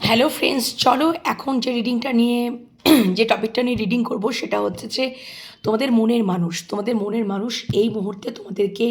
Hello friends চলো এখন যে রিডিংটা নিয়ে, যে টপিকটা নিয়ে রিডিং করব সেটা হচ্ছে যে তোমাদের মনের মানুষ, তোমাদের মনের মানুষ এই মুহূর্তে তোমাদেরকে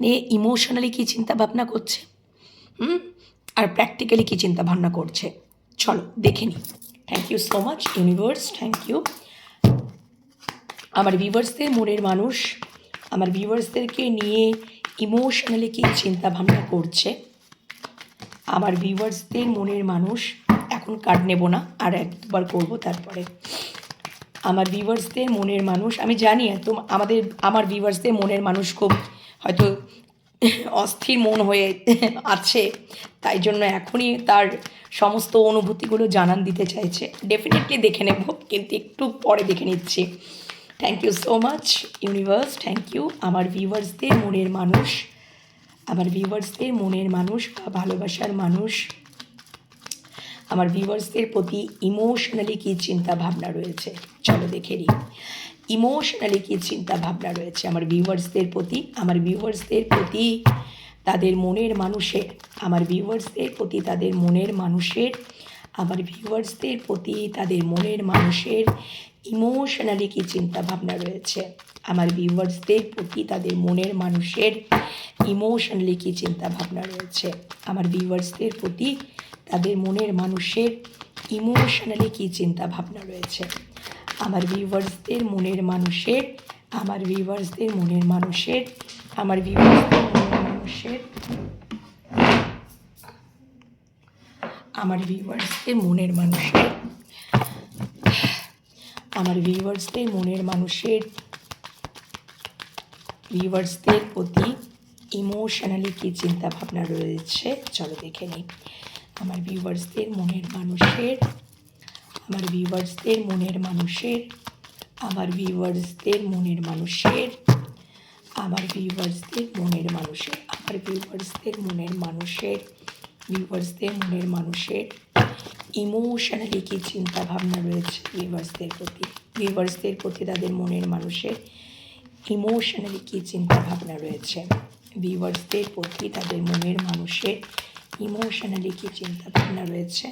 নিয়ে ইমোশনালি কী চিন্তা ভাবনা করছে? হুম? আর প্র্যাকটিক্যালি কী চিন্তা ভাবনা করছে? চলো দেখে নিই। Thank you so much universe thank you আমার ভিউয়ার্সদের মনের মানুষ, আমার ভিউয়ার্সদেরকে নিয়ে ইমোশনালি কী চিন্তা ভাবনা করছে? আমার ভিউয়ার্সদের মনের মানুষ এখন কার্ড নেব না, আর একবার করব তারপরে। আমার ভিউয়ার্সদের মনের মানুষ, আমি জানি তো আমাদের, আমার ভিউয়ার্সদের মনের মানুষ খুব হয়তো অস্থির মন হয়ে আছে, তাই জন্য এখনই তার সমস্ত অনুভূতিগুলো জানান দিতে চাইছে। ডেফিনেটলি দেখে নেব, কিন্তু একটু পরে দেখে নিচ্ছি। Thank you so much universe thank you আমার ভিউয়ার্সদের মনের মানুষ, আমার ভিউয়ার্সদের মনের মানুষ বা ভালোবাসার মানুষ আমার ভিউয়ার্সদের প্রতি ইমোশনালি কী চিন্তা ভাবনা রয়েছে? চলো দেখে নিই। ইমোশনালি কী চিন্তা ভাবনা রয়েছে আমার ভিউয়ার্সদের প্রতি? আমার ভিউয়ার্সদের প্রতি তাদের মনের মানুষের, আমার ভিউয়ার্সদের প্রতি তাদের মনের মানুষের, আমার ভিউয়ার্সদের প্রতি তাদের মনের মানুষের ইমোশনালি কী চিন্তা ভাবনা রয়েছে? আমার ভিউয়ার্সদের প্রতি তাদের মনের মানুষের ইমোশনালি কী চিন্তা ভাবনা রয়েছে? আমার ভিউয়ার্সদের প্রতি তাদের মনের মানুষের ইমোশনালি কী চিন্তা ভাবনা রয়েছে? আমার ভিউয়ার্সদের মনের মানুষের, আমার ভিউয়ার্সদের মনের মানুষের, আমার ভিউয়ার্সদের মনের মানুষের, আমার ভিউয়ার্সদের মনের মানুষের, আমার ভিউয়ার্সদের মনের মানুষের ভিউয়ার্সদের প্রতি ইমোশনালি কী চিন্তাভাবনা রয়েছে? চলো দেখে নিই। আমার ভিউয়ার্সদের, মনের মানুষের, আমার ভিউয়ার্সদের, মনের মানুষের, আমার ভিউয়ার্সদের, মনের মানুষের, আমার ভিউয়ার্সদের, মনের মানুষের, আমার ভিউয়ার্সদের, মনের মানুষের, ভিউয়ার্সদের, মনের মানুষের ইমোশনালি কী চিন্তাভাবনা রয়েছে ভিউয়ার্সদের প্রতি? ভিউয়ার্সদের প্রতি তাদের মনের মানুষের ইমোশনালি কী চিন্তাভাবনা রয়েছে? ভিউয়ার্সদের প্রতি তাদের মনের মানুষের ইমোশনালি কী চিন্তা ভাবনা রয়েছে?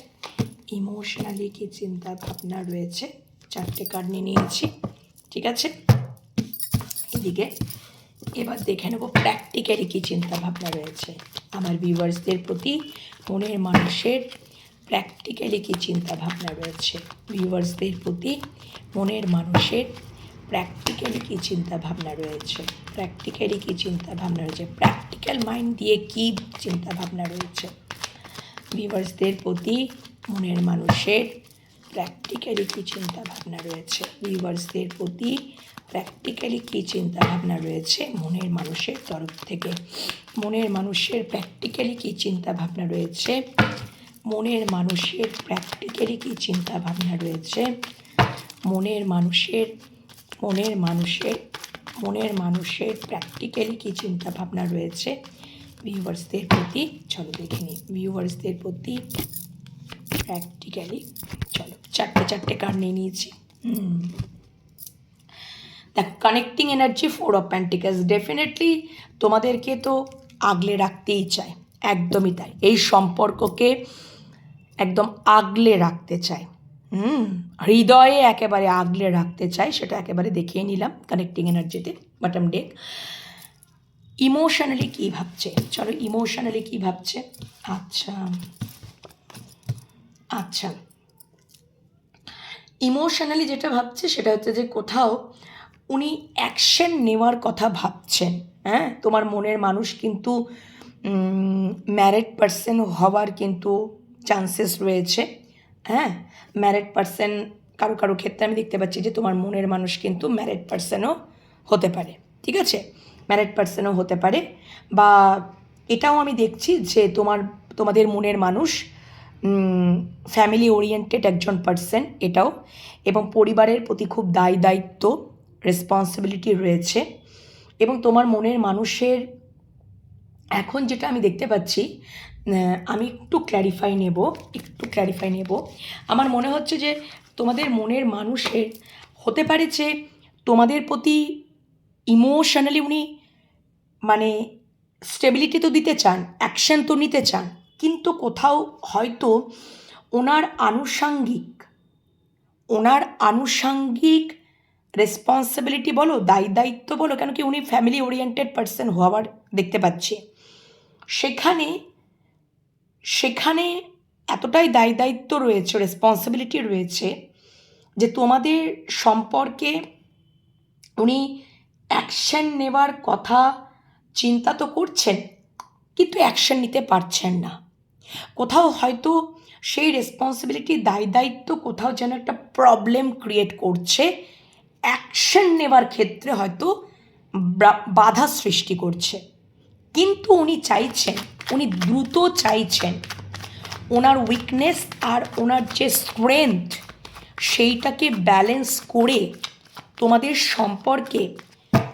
ইমোশনালি কী চিন্তা ভাবনা রয়েছে? চারটে কার্ড নিয়ে নিয়েছি, ঠিক আছে? এদিকে, এবার দেখে নেব প্র্যাকটিক্যালি কী চিন্তা ভাবনা রয়েছে। আমার ভিউয়ার্সদের প্রতি, মনের মানুষের প্র্যাকটিক্যালি কী চিন্তা ভাবনা রয়েছে? ভিউয়ার্সদের প্রতি, মনের মানুষের প্র্যাকটিক্যালি কী চিন্তা ভাবনা রয়েছে? প্র্যাকটিক্যালি কী চিন্তা ভাবনা রয়েছে প্র্যাকটিক্যাল মাইন্ড দিয়ে কী চিন্তা ভাবনা রয়েছে? ভিউয়ার্সদের প্রতি মনের মানুষের প্র্যাকটিক্যালি কী চিন্তা ভাবনা রয়েছে? ভিউয়ার্সদের প্রতি প্র্যাকটিক্যালি কী চিন্তা ভাবনা রয়েছে? মনের মানুষের তরফ থেকে। মনের মানুষের প্র্যাকটিক্যালি কী চিন্তা ভাবনা রয়েছে? মনের মানুষের প্র্যাকটিক্যালি কী চিন্তা ভাবনা রয়েছে? মনের মানুষের মনের মানুষের মনের মানুষের প্র্যাকটিক্যালি কী চিন্তা ভাবনা রয়েছে? ভিউয়ার্সদের প্রতি, চলো দেখে নিই। ভিউয়ার্সদের প্রতি প্র্যাকটিক্যালি চলো চারটে চারটে কার্ড নিয়ে নিয়েছি। দেখো connecting energy four of pentacles definitely তোমাদেরকে তো আগলে রাখতেই চায়। একদমই তাই। এই সম্পর্ককে একদম আগলে রাখতে চায়। হুম। হৃদয়ে একেবারে আগলে রাখতে চাই, সেটা একেবারে দেখিয়ে নিলাম কানেক্টিং এনার্জিতে বাটাম ডেক ইমোশনালি কী ভাবছে? চলো ইমোশনালি কী ভাবছে? আচ্ছা আচ্ছা। ইমোশনালি যেটা ভাবছে, সেটা হচ্ছে যে কোথাও উনি অ্যাকশন নেওয়ার কথা ভাবছেন হ্যাঁ? তোমার মনের মানুষ কিন্তু ম্যারিড পার্সন হওয়ার কিন্তু চান্সেস রয়েছে। হ্যাঁ ম্যারেড পার্সন কারও কারও ক্ষেত্রে আমি দেখতে পাচ্ছি যে তোমার মনের মানুষ কিন্তু ম্যারেড পার্সনও হতে পারে, ঠিক আছে? ম্যারেড পার্সনও হতে পারে বা এটাও আমি দেখছি যে তোমার, তোমাদের মনের মানুষ ফ্যামিলি ওরিয়েন্টেড একজন পার্সন এটাও এবং পরিবারের প্রতি খুব দায় দায়িত্ব রেসপন্সিবিলিটি রয়েছে এবং তোমার মনের মানুষের এখন যেটা আমি দেখতে পাচ্ছি আমি একটু ক্ল্যারিফাই নেব, একটু ক্ল্যারিফাই নেব। আমার মনে হচ্ছে যে তোমাদের মনের মানুষের হতে পারে যে তোমাদের প্রতি ইমোশনালি উনি মানে স্টেবিলিটি তো দিতে চান অ্যাকশন তো নিতে চান, কিন্তু কোথাও হয়তো ওনার আনুষাঙ্গিক ওনার আনুষাঙ্গিক রেসপন্সিবিলিটি বলো, দায়ী দায়িত্ব বলো, কেন কি উনি ফ্যামিলি ওরিয়েন্টেড পার্সন হওয়ার দেখতে পাচ্ছি। সেখানে সেখানে এতটাই দায়ী দায়িত্ব রয়েছে রেসপন্সিবিলিটি রয়েছে যে তোমাদের সম্পর্কে উনি অ্যাকশন নেওয়ার কথা চিন্তা তো করছেন, কিন্তু অ্যাকশন নিতে পারছেন না। কোথাও হয়তো সেই রেসপন্সিবিলিটি দায় দায়িত্ব কোথাও যেন একটা প্রবলেম ক্রিয়েট করছে অ্যাকশন নেওয়ার ক্ষেত্রে হয়তো বাধা সৃষ্টি করছে। কিন্তু উনি চাইছেন উনি দ্রুত চাইছেন। ওনার উইকনেস আর ওনার যে স্ট্রেংথ সেইটাকে ব্যালেন্স করে তোমাদের সম্পর্কে,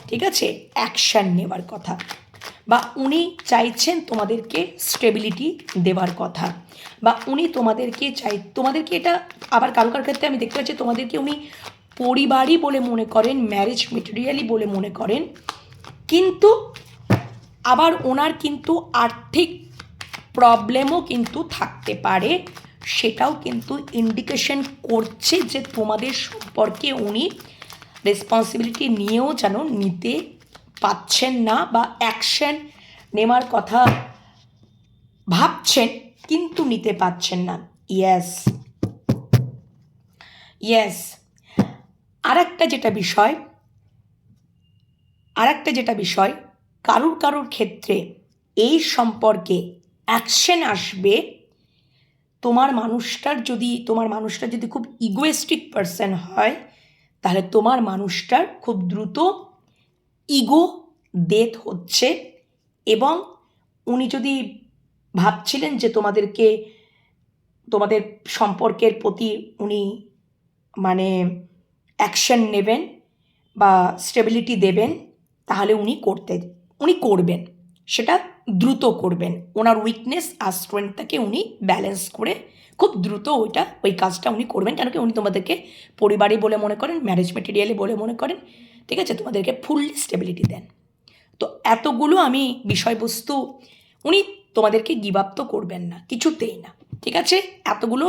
ঠিক আছে অ্যাকশান নেওয়ার কথা বা উনি চাইছেন তোমাদেরকে স্টেবিলিটি দেওয়ার কথা বা উনি তোমাদেরকে চাই, তোমাদেরকে এটা আবার কারও কারও ক্ষেত্রে আমি দেখতে পাচ্ছি, তোমাদেরকে উনি পরিবারই বলে মনে করেন ম্যারেজ মেটেরিয়ালই বলে মনে করেন, কিন্তু আবার ওনার কিন্তু আর্থিক প্রবলেমও কিন্তু থাকতে পারে, সেটাও কিন্তু ইন্ডিকেশন করছে যে তোমাদের সম্পর্কে উনি রেসপন্সিবিলিটি নিয়েও যেন নিতে পাচ্ছেন না বা অ্যাকশন নেওয়ার কথা ভাবছেন, কিন্তু নিতে পাচ্ছেন না। ইয়েস ইয়েস আর একটা যেটা বিষয় আর একটা যেটা বিষয় কারুর কারুর ক্ষেত্রে এই সম্পর্কে অ্যাকশন আসবে। তোমার মানুষটার যদি, তোমার মানুষটা যদি খুব ইগোয়েস্টিক পার্সন হয়, তাহলে তোমার মানুষটার খুব দ্রুত ইগো ডেথ হচ্ছে এবং উনি যদি ভাবছিলেন যে তোমাদেরকে, তোমাদের সম্পর্কের প্রতি উনি মানে অ্যাকশন নেবেন বা স্টেবিলিটি দেবেন, তাহলে উনি করতে উনি করবেন। সেটা দ্রুত করবেন। ওনার উইকনেস আর স্ট্রেংথটাকে উনি ব্যালেন্স করে খুব দ্রুত ওইটা, ওই কাজটা উনি করবেন। কেন কি উনি তোমাদেরকে পরিবারই বলে মনে করেন ম্যারেজ মেটেরিয়ালি বলে মনে করেন, ঠিক আছে? তোমাদেরকে ফুললি স্টেবিলিটি দেন। তো এতগুলো আমি বিষয়বস্তু উনি তোমাদেরকে গিভ আপ তো করবেন না, কিছুতেই না, ঠিক আছে? এতগুলো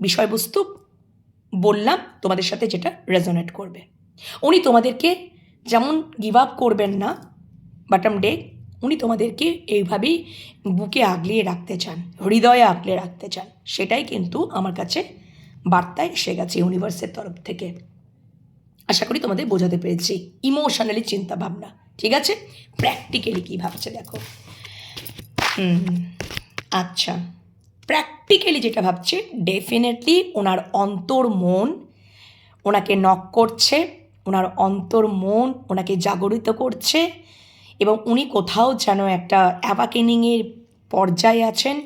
বিষয়বস্তু বললাম, তোমাদের সাথে যেটা রেজোনেট করবে। উনি তোমাদেরকে যেমন গিভ আপ করবেন না বাটাম ডে উনি তোমাদেরকে এইভাবেই বুকে আগলিয়ে রাখতে চান, হৃদয়ে আগলে রাখতে চান। সেটাই কিন্তু আমার কাছে বার্তায় এসে গেছে ইউনিভার্সের তরফ থেকে। আশা করি তোমাদের বোঝাতে পেরেছি। ইমোশনালি চিন্তা ভাবনা ঠিক আছে? প্র্যাকটিক্যালি কী ভাবছে দেখো। আচ্ছা। প্র্যাকটিক্যালি যেটা ভাবছে ডেফিনেটলি ওনার অন্তর মন ওনাকে নক করছে, ওনার অন্তর মন ওনাকে জাগরিত করছে এবং উনি কোথাও যেন একটা অ্যাওয়াকেনিংয়ের পর্যায়ে আছেন।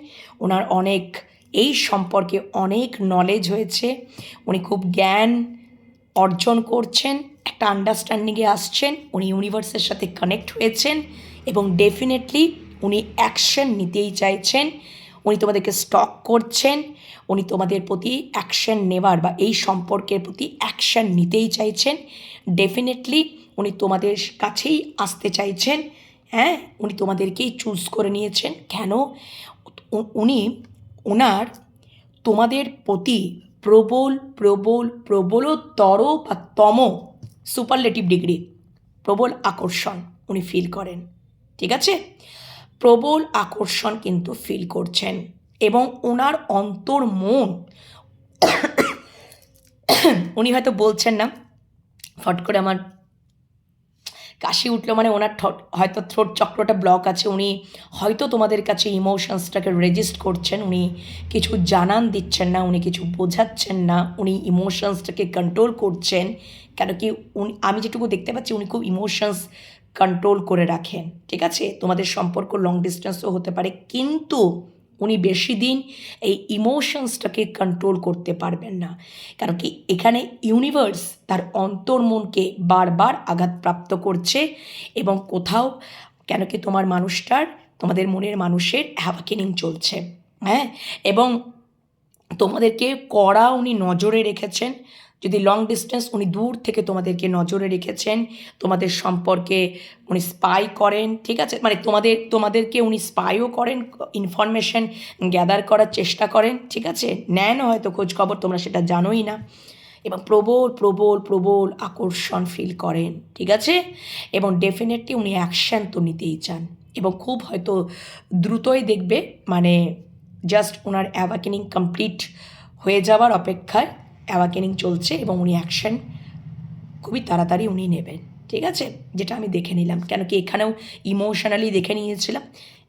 ওনার অনেক, এই সম্পর্কে অনেক নলেজ হয়েছে। উনি খুব জ্ঞান অর্জন করছেন, একটা আন্ডারস্ট্যান্ডিংয়ে আসছেন, উনি ইউনিভার্সের সাথে কানেক্ট হয়েছেন এবং ডেফিনেটলি উনি অ্যাকশন নিতেই চাইছেন। উনি তোমাদেরকে স্টক করছেন, উনি তোমাদের প্রতি অ্যাকশন নেওয়ার বা এই সম্পর্কের প্রতি অ্যাকশন নিতেই চাইছেন। ডেফিনেটলি উনি তোমাদের কাছেই আসতে চাইছেন হ্যাঁ? উনি তোমাদেরকেই চুজ করে নিয়েছেন। কেন? উনি ওনার তোমাদের প্রতি প্রবল প্রবল, প্রবলতর বা তম সুপারলেটিভ ডিগ্রি প্রবল আকর্ষণ উনি ফিল করেন। ঠিক আছে? প্রবল আকর্ষণ কিন্তু ফিল করছেন এবং ওনার অন্তর মন উনি হয়তো বলছেন না, ফট করে আমার কাশি উঠল মানে ওনার ঠট হয়তো থ্রোট চক্রটা ব্লক আছে, উনি হয়তো তোমাদের কাছে ইমোশনসটাকে রেজিস্ট করছেন, উনি কিছু জানান দিচ্ছেন না, উনি কিছু বোঝাচ্ছেন না, উনি ইমোশনসটাকে কন্ট্রোল করছেন, কেন কি উনি, আমি যেটুকু দেখতে পাচ্ছি উনি খুব ইমোশনস কন্ট্রোল করে রাখেন, ঠিক আছে? তোমাদের সম্পর্ক লং ডিস্টেন্সও হতে পারে, কিন্তু উনি বেশি দিন এই ইমোশনসটাকে কন্ট্রোল করতে পারবেন না। কারণ কি, এখানে ইউনিভার্স তার অন্তর্মনকে বারবার আঘাতপ্রাপ্ত করছে এবং কোথাও কেন কি তোমার মানুষটার, তোমাদের মনের মানুষের হ্যাভাকেনিং চলছে। হ্যাঁ? এবং তোমাদেরকে কড়া উনি নজরে রেখেছেন যদি লং ডিস্টেন্স উনি দূর থেকে তোমাদেরকে নজরে রেখেছেন, তোমাদের সম্পর্কে উনি স্পাই করেন, ঠিক আছে? মানে তোমাদের, তোমাদেরকে উনি স্পাইও করেন ইনফরমেশন গ্যাদার করার চেষ্টা করেন, ঠিক আছে? নেন হয়তো, খোঁজ খবর, তোমরা সেটা জানোই না। এবং প্রবল প্রবল প্রবল আকর্ষণ ফিল করেন, ঠিক আছে? এবং ডেফিনেটলি উনি অ্যাকশান তো নিতেই চান। এবং খুব হয়তো দ্রুতই দেখবে মানে জাস্ট ওনার অ্যাওয়াকেনিং কমপ্লিট হয়ে যাওয়ার অপেক্ষায় অ্যাওয়াকেনিং চলছে এবং উনি অ্যাকশন খুবই তাড়াতাড়ি উনি নেবেন। ঠিক আছে? যেটা আমি দেখে নিলাম। কেন কি এখানেও ইমোশনালি দেখে নিয়েছিলাম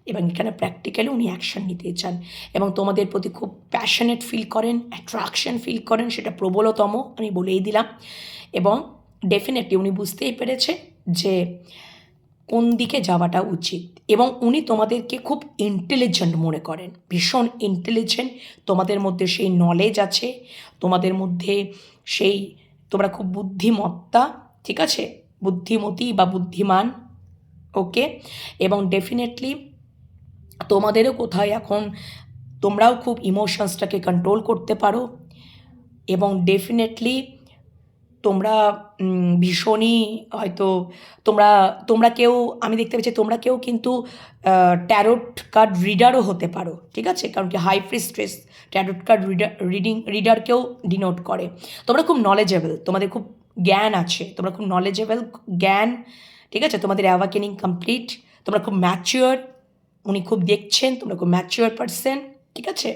এবং এখানে প্র্যাকটিক্যালি উনি অ্যাকশন নিতে চান। এবং তোমাদের প্রতি খুব প্যাশনেট ফিল করেন অ্যাট্রাকশন ফিল করেন, সেটা প্রবলতম আমি বলেই দিলাম। এবং ডেফিনেটলি উনি বুঝতেই পেরেছে যে কোন দিকে যাওয়াটা উচিত? এবং উনি তোমাদেরকে খুব ইন্টেলিজেন্ট মনে করেন। ভীষণ ইন্টেলিজেন্ট তোমাদের মধ্যে সেই নলেজ আছে, তোমাদের মধ্যে সেই তোমরা খুব বুদ্ধিমত্তা, ঠিক আছে? বুদ্ধিমতী বা বুদ্ধিমান ওকে এবং ডেফিনেটলি তোমাদেরও কোথায় এখন তোমরাও খুব ইমোশনসটাকে কন্ট্রোল করতে পারো। এবং ডেফিনেটলি তোমরা ভীষণই হয়তো তোমরা তোমরা কেউ, আমি দেখতে পাচ্ছি তোমরা কেউ কিন্তু ট্যারোট কার্ড রিডারও হতে পারো, ঠিক আছে? কারণ কি high free stress tarot card reader reading রিডারকেও denote করে। তোমরা খুব নলেজেবল তোমাদের খুব জ্ঞান আছে, তোমরা খুব নলেজেবল জ্ঞান, ঠিক আছে? তোমাদের অ্যাওয়াকেনিং কমপ্লিট তোমরা খুব ম্যাচিওর উনি খুব দেখছেন, তোমরা খুব ম্যাচিওর পারসন ঠিক আছে?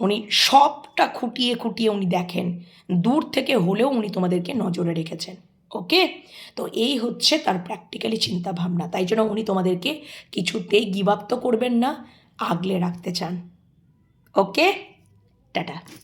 উনি সবটা খুঁটিয়ে খুঁটিয়ে উনি দেখেন। দূর থেকে হলেও উনি তোমাদেরকে নজরে রেখেছেন। ওকে? তো এই হচ্ছে তার প্র্যাকটিক্যালি চিন্তাভাবনা। তাই জন্য উনি তোমাদেরকে কিছুতেই গিবাপ্ত করবেন না, আগলে রাখতে চান। ওকে? টাটা।